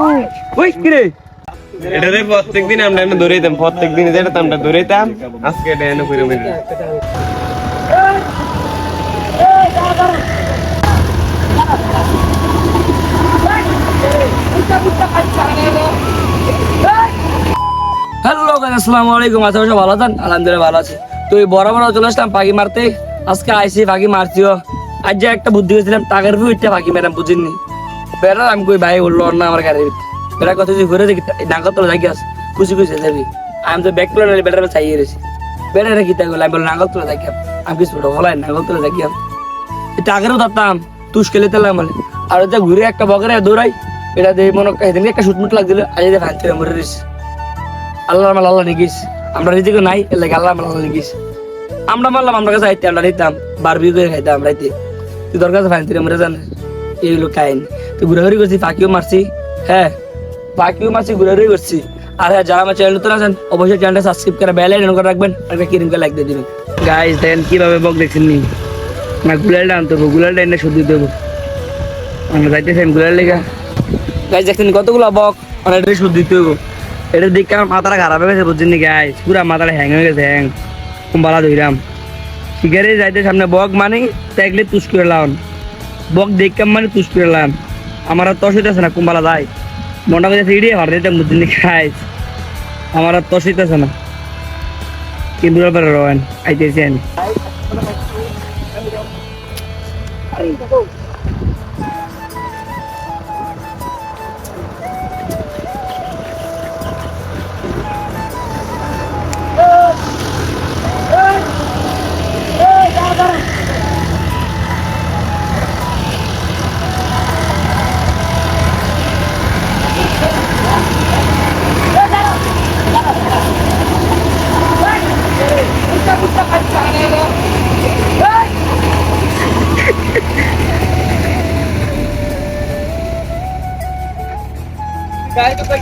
ওই আমরা প্রত্যেক দিন যেটা আমরা ধরেইতাম, আজকে এটা এনে হ্যালো আসসালামু আলাইকুম ভালো আছেন? আলহামদুলিল্লাহ ভালো আছি। তো এই বরাবর চলে আসলাম পাখি মারতে। আজকে আইসি পাখি মারছিও আজ যে একটা বুদ্ধি হয়েছিলাম টাকার ভিতরে পাখি মেরাম বুঝিনি বেড়া আমি কই ভাই উঠল না আমার গাড়ির বেড়া কত যে ঘুরে দেখি নাঙ্গল তোলা দেখি আস খুশি খুশি যাবি। আমি তো ব্যাগ তুলে নিলে বেড়াটা চাইয়ে রেছি বেড়া রেখি তাই বললাম নাঙ্গল তোলা দেখি আমি কিছু হলাই নাঙ্গল তোলা দেখি টাকারও ধরতাম তুষ খেলে তেলাম বলে আর যে ঘুরে একটা বগরে দৌড়াই, এটা দিয়ে মনে সেদিনকে একটা শুটমুট লাগছিল, আজ যে ভাঙতে মরে রেছি আল্লাহ মাল আল্লাহ নিগিস আমরা রিজিকে নাই, এর আল্লাহ মাল আল্লাহ নিগিস আমরা মারলাম, আমরা কাছে আইতে, আমরা নিতাম বারবি করে খাইতাম রাইতে। তুই তোর কাছে ফাইন তুই জান এইগুলো খাইন তুই ঘুরাঘুরি করছি ফাঁকিও মারছি। হ্যাঁ ফাঁকিও মারছি ঘুরাঘুরি করছি। আর হ্যাঁ যারা আমার চ্যানেল নতুন আছেন, অবশ্যই চ্যানেলটা সাবস্ক্রাইব করে বেল আইকন করে রাখবেন, আর একটা কিরিমকে লাইক দিয়ে দিবেন। গাইস দেখেন কীভাবে বক দেখছেন নি? না গুলালটা আনতে হবে গুলালটা এনে শুদ্ধ দেবো আমরা যাইতেছেন গুলাল লেগা। গাইস দেখছেন কতগুলো বক? অনেকটাই শুদ্ধ দিতে হইব এটা দেখে আমার মাথাটা খারাপ হয়ে গেছে, বুঝছেন গাইস পুরা মাথাটা হ্যাং হয়ে গেছে হ্যাং কুম্বালা ধইরাম। শিকারে যাইতে সামনে বক মানে দেখলে তুস করে লাউন। বক দেখলাম মানে তুষ পেলাম লাম আমার আর তস হইতেছে না, কুম্বালা যায়। মনটা কথা ইডিয়ে হার দিতে বুঝছেন গাইস আমার আর তস হইতেছে না। কিন্তু ব্যাপারে রয়েন আইতেছেন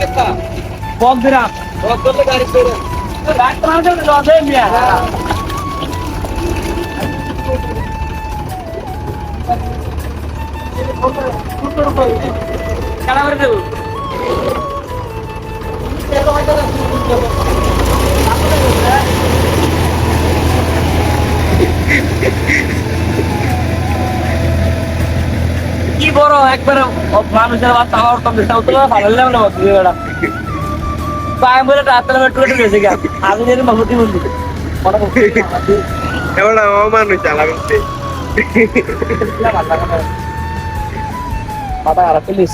বক দিলাম বক করলে গাড়ি করে ডাক্তার আমাদের লসে মিয়া কারা করে দেবো কি বড় একবারে মানুষের বাচ্চা আমার তো বেশি হতো না ভালো লাগল না তুই বেড়া পায়ে বলে রাত্রে মেট্রো মেট্রো গেছে গা। আমি যেন বাবুতি বন্ধু এবার মানুষ চালা করতে মাথা খারাপ ফেলিস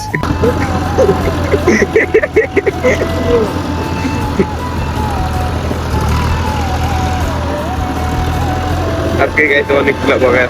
আজকে গাইতে অনেকগুলো বগার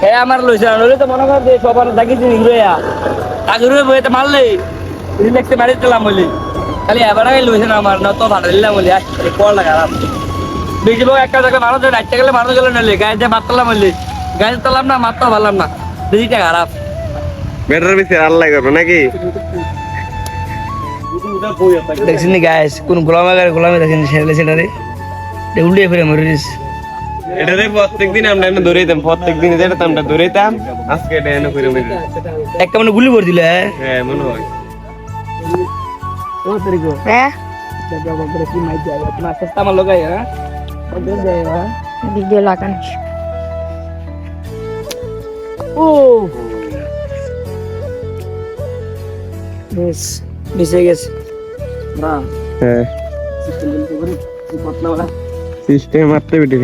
হ্যাঁ আমার লইছে না নইলে তো মনে কর সবার দেখিছি নিগ্রয়া টাকার উইয়ে বইতে মারলে রিল্যাক্সে মারি দিলাম বলি। খালি এবার আগে লইছে না আমার না তো ভাড়া দিলাম বলি আসছে পড় খারাপ বেশি বক একটা জায়গায় গেলে গেলে নইলে গায়ে দিয়ে মারতাম বললি গায়ে তালাম না মারতে পারলাম না। বেশিটা খারাপ বেটার বেশি আল্লাহ করব নাকি? দেখছেন কোন গোলাম আগারে গোলামে দেখছেন সেটালে সেটারে উল্টে ফিরে মরে দিস এটারে প্রত্যেক দিন আমরা এনে ধরেইতাম প্রত্যেক দিন যেটা আমরা ধরেইতাম আজকে এটা এনে করে মেরে একটা মানে গুলি করে দিলে হ্যাঁ? হ্যাঁ মনে হয়। হ্যাঁ। আমার লোক হ্যাঁ? ভিডিও লাগানো। ও! বেশ বেঁচে গেছে। না হ্যাঁ। সিস্টেম মারতে বেটে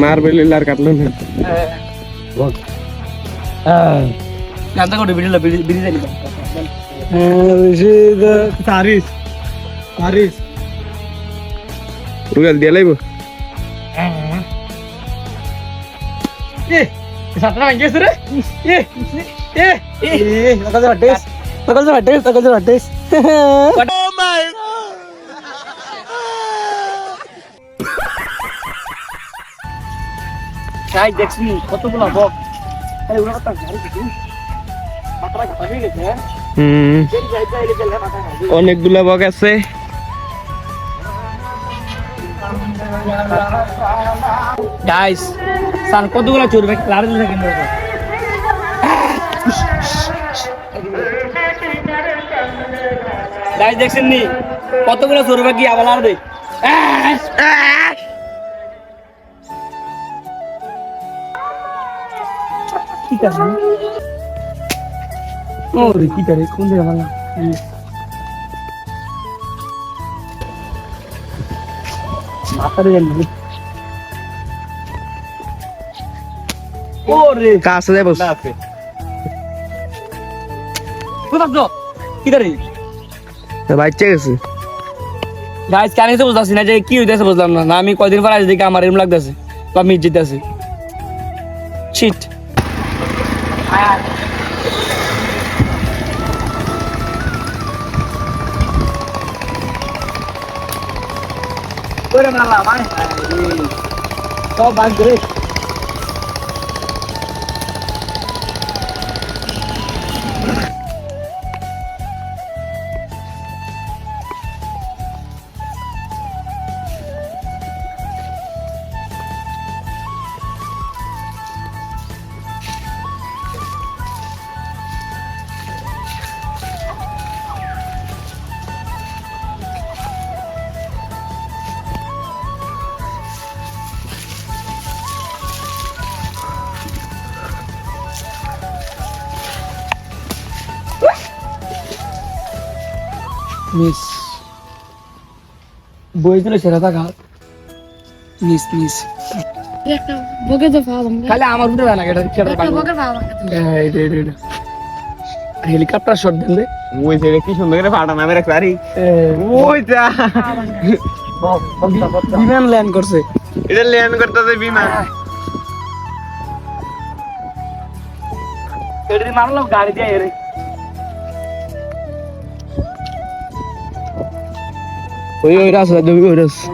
মার বেলে আর কাটলো না হ্যাঁ গানটা করে বিড়ি বিড়ি বিড়ি জানি তারিস তারিস রুগাল দিয়ে লাইব এ সাতটা ভাঙ গেছে রে এ এ এ সকাল যে ভাটেস সকাল যে ভাটেস সকাল যে ভাটেস চাই দেখছি কতগুলো বক আরে ওরা তো গাড়ি কিছু মাথাটা ঘাটা হয়ে গেছে হ্যাঁ হুম সেই যাই যাই গেলে মাথা ঘাটা অনেকগুলা বক আছে গাইস সান কতগুলো চুরবে লাড়ে দিলে কেন গাইস দেখছেন নি? কতগুলো চুরবে কি আবার লাড় দে ঠিক আছে ও, রে, কি করে কোন দিকে ওরে কাছে যাই বস। কোথাও তো কিদারে বাচ্চা গেছে? গাইস কেন তো বুঝতেছি না যে কি হইতেছে বুঝলাম না। না আমি কয়দিন পর আজ দেখি আমার এরম লাগতেছে। বা আমি জিতেছি শিট মালা ভাই সব ভাগ করে মিস বই দিলে সেরা থাকা মিস মিস। বকে তো খালি আমার উঠে না এটা পাবো হেলিকপ্টার শট দেন রে ওই ছেলে কি সুন্দর করে ফাটা নামে রাখছে আরে। ওই বিমান ল্যান্ড করছে। এটা ল্যান্ড করতেছে বিমান। এটা মারলাম গাড়ি দিয়ে ওই ওই রাস্তা ওই রাস্তা।